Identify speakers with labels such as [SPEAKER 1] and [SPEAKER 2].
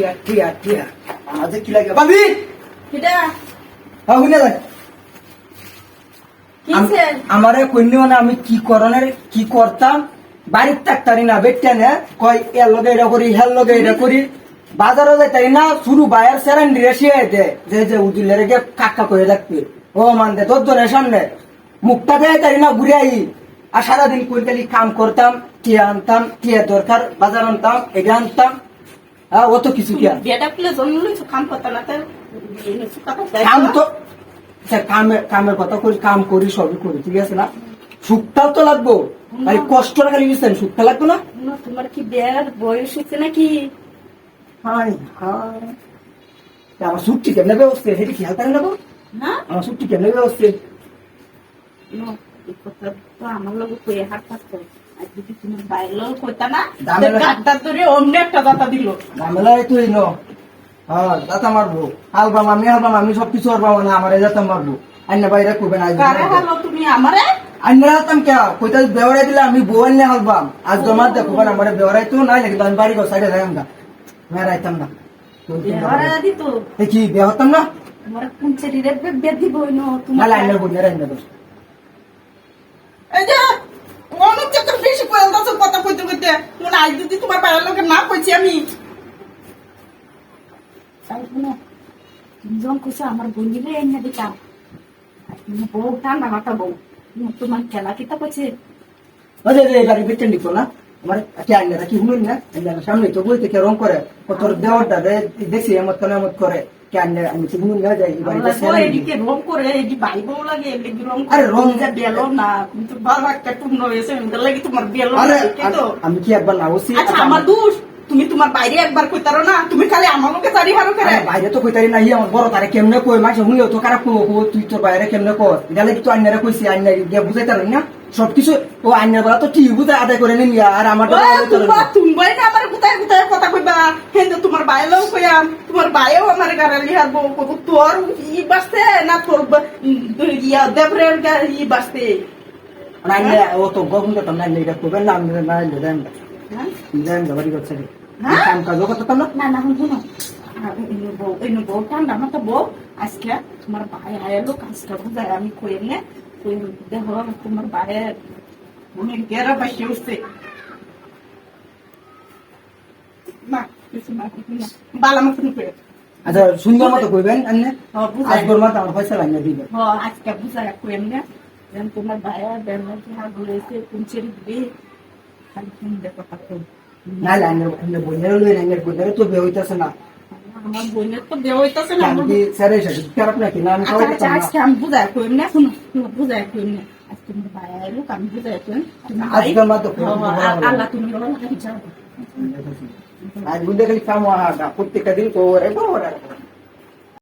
[SPEAKER 1] টিয়া টিয়া টিয়া। আমাদের কি লাগে? ভাবি
[SPEAKER 2] কিটা?
[SPEAKER 1] হ্যাঁ শুনে দেখ আমারে কইনি মানে আমি কি করনের কি করতাম? বাড়ির থাকতারি না বেটটা না। কয় এর লগে এটা করি হের লগে এটা করি। বাজারও যাইতারি না শুরু বায়ার সেরেন রেসিয়ে দে। যে যে উদিলের গে কাকা করে দেখবি ও মান দে তোর জনের সামনে মুখটা দেয় তারি না ঘুরে আই। আর সারাদিন কুইন্টালি কাম করতাম টিয়া আনতাম টিয়া দরকার বাজার আনতাম এটা আনতাম। হ্যাঁ অত কিছু কি আর
[SPEAKER 2] বিয়েটা পেলে জন্ম লইছো কাম করতে না তাই
[SPEAKER 1] কাম তো আচ্ছা, কামের কামের কথা করি কাম করি সবই করি ঠিক আছে না? সুখটাও তো লাগবো। খালি কষ্টটা খালি সুখটা লাগবে না?
[SPEAKER 2] তোমার কি বিয়ের বয়স হচ্ছে নাকি?
[SPEAKER 1] হাই হাই আমার ছুট্টি কেমনে ব্যবস্থা সেটি খেয়াল করেন নেব
[SPEAKER 2] হ্যাঁ
[SPEAKER 1] আমার ছুট্টি কেমনে ব্যবস্থা
[SPEAKER 2] নো, আমার লগে কয়ে হাত না
[SPEAKER 1] ন। হ্যাঁ মারবো। আমি হালবাম আমি সব কিছু হারবাম না আমার দাতা মারবো। আইনা বাইরে করবেন আজ
[SPEAKER 2] কারে তুমি আমারে?
[SPEAKER 1] আইনা কে? কইতা বেওয়ারাই দিলে আমি বউ আনলে হালবাম আজ জমাত দেখো মানে আমার বেওয়ারাই তো নাই নাকি আমি বাড়ি ঘর সাইডে গা। মেরাইতাম না দেখি বিয়ে না?
[SPEAKER 2] তোমার কোন চেরিরে বে দিব ন তোমার
[SPEAKER 1] দোষ
[SPEAKER 3] এই যে অনেক চক্কর বেশি কয়েলদাস কথা কইতে কইতে মনে আজ যদি তোমার পাড়ার লোকের না কইছি আমি।
[SPEAKER 2] তাই শুনো তুমি যখন কইছো আমার বন্ধুরে এনে দিতাম। আর তুমি বউ ঠান্ডা মাথা বউ। তুমি তোমার খেলা কিতা কইছে।
[SPEAKER 1] ওদের এবারে বেতন দিব না। আমার কি আইনা কি হুনুন না? আইনা সামনে তো বইতে কে রং করে কত দেওয়ারটা দেখছি এমত কেন করে। আমি তো হুনুন না যাই বাড়িতে
[SPEAKER 2] আমরা এদিকে রং করে এদি ভাই বউ লাগে এদিকে রং
[SPEAKER 1] আরে রং
[SPEAKER 2] যা বেলো না তুমি তো ভালো একটা টুকনো হয়েছে ওদের লাগে তোমার বেলো
[SPEAKER 1] আরে আমি- আমি কি একবার না বসি?
[SPEAKER 3] আচ্ছা আমার দোষ তুমি তোমার বাইরে একবার কইতারো না তুমি খালি আমার লোকে চারি হারো করে
[SPEAKER 1] বাইরে তো কইতারি না আমার বড় তারে কেমনে কই মাসে হুনিও তো খারাপ কইব কইব তুই তোর বাইরে কেমনে কর গেলে কি তো আইনারে কইছি আইনা গিয়ে বুঝাইতার না? সবকিছু ও আইনার বেলা তো বুঝে আদায় করে নিন আর আমার
[SPEAKER 3] তুমবাই না। আমার কোথায় কোথায় কথা কইবা? হেন তোমার বাইরেও কইয়াম তোমার বাইরেও আমার হারবো কইবো তোর ই বাসতে না তোর ইয়া দেবরের ই বাসতে
[SPEAKER 1] ও তো গগন তো না এটা না আমি না দেন
[SPEAKER 2] হ্যাঁ?
[SPEAKER 1] দেন করছে
[SPEAKER 3] হ্যাঁ?
[SPEAKER 1] কাম কাজ করতাম না।
[SPEAKER 2] না না শুনো বউ এই বউ ঠান্ডা বউ আজকে তোমার ভাই আয়ালো কাজটা বুঝায় আমি কই নে
[SPEAKER 3] উঠছে না কিছু না কিছু না বালা মতন করে
[SPEAKER 1] আচ্ছা সুন্দর মতো কইবেন। আজকের মতো আমার পয়সা লাগিয়ে দিবেন
[SPEAKER 2] আজকে বুঝায় কই নে? যেন তোমার ভাইয়ের বেলা কি হাত ঘুরেছে কোন ছেড়ে দিবে খালি তুমি দেখো
[SPEAKER 1] আইনের আইনের বইনের লই আইনের বইনের তো বে হইতাছে না।
[SPEAKER 2] আমার বোনের তো দেওয়া হইতাছে না
[SPEAKER 1] আমি
[SPEAKER 2] আমার
[SPEAKER 1] কি স্যার এসে খারাপ নাকি? না আমি
[SPEAKER 2] আচ্ছা আচ্ছা
[SPEAKER 1] না।
[SPEAKER 2] আজকে আমি বুঝাই কই নে শুনো? শুনো বুঝাই কই নে আজকে তোমার ভাই আইলো আমি বুঝাই কই
[SPEAKER 1] আজকের মতো কই
[SPEAKER 2] আল্লাহ তুমি বলো না যাও
[SPEAKER 1] আজ বুঝে খালি হয় প্রত্যেকটা দিন তো ওরে বড়